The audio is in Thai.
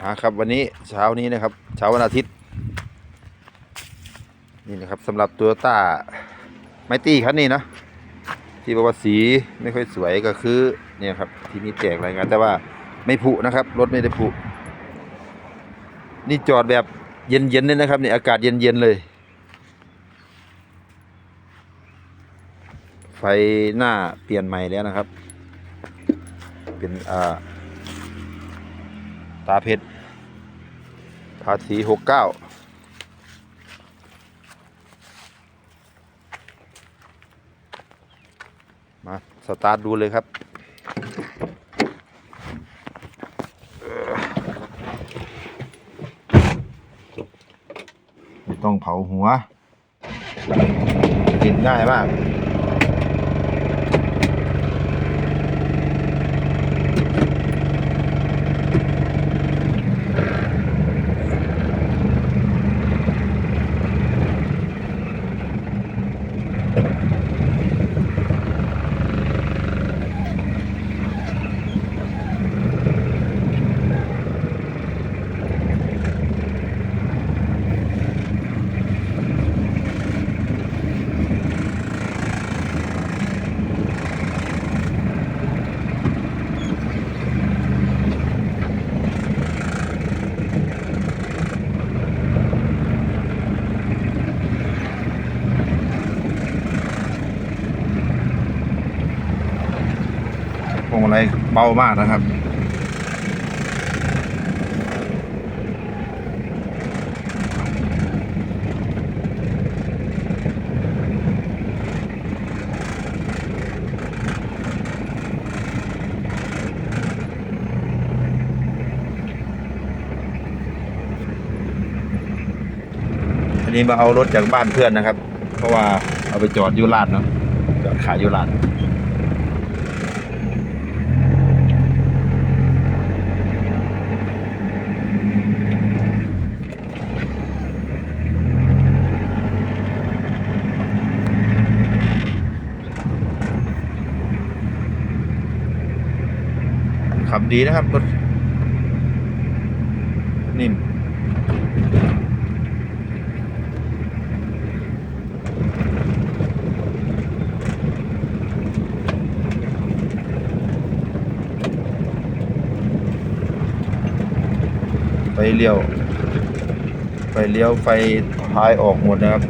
มาครับวันนี้เช้านี้นะครับเช้าวันอาทิตย์ นี่นะครับสำหรับตัวต้าไมตี้คันนี้นะที่บอกว่าสีไม่ค่อยสวยก็คือเนี่ยครับที่มีแจกรายงานแต่ว่าไม่ผุนะครับรถไม่ได้ผุนี่จอดแบบเย็นๆเลยนะครับนี่อากาศเย็นๆเลย ไฟหน้าเปลี่ยนใหม่แล้วนะครับ เป็นอ่า ตาเพชรภาษีหกเก้ามาสตาร์ทดูเลยครับไม่ต้องเผาหัวกินง่ายมาก วงมาลัยเบามากนะครับนี้มาเอารถจากบ้านเพื่อนนะครับ เพราะว่าเอาไปจอดยุลาดเนาะจอดขายยุลาด ขับดีนะครับรถนิ่มไฟเลี้ยว ไฟเลี้ยวไฟท้ายออกหมดนะครับ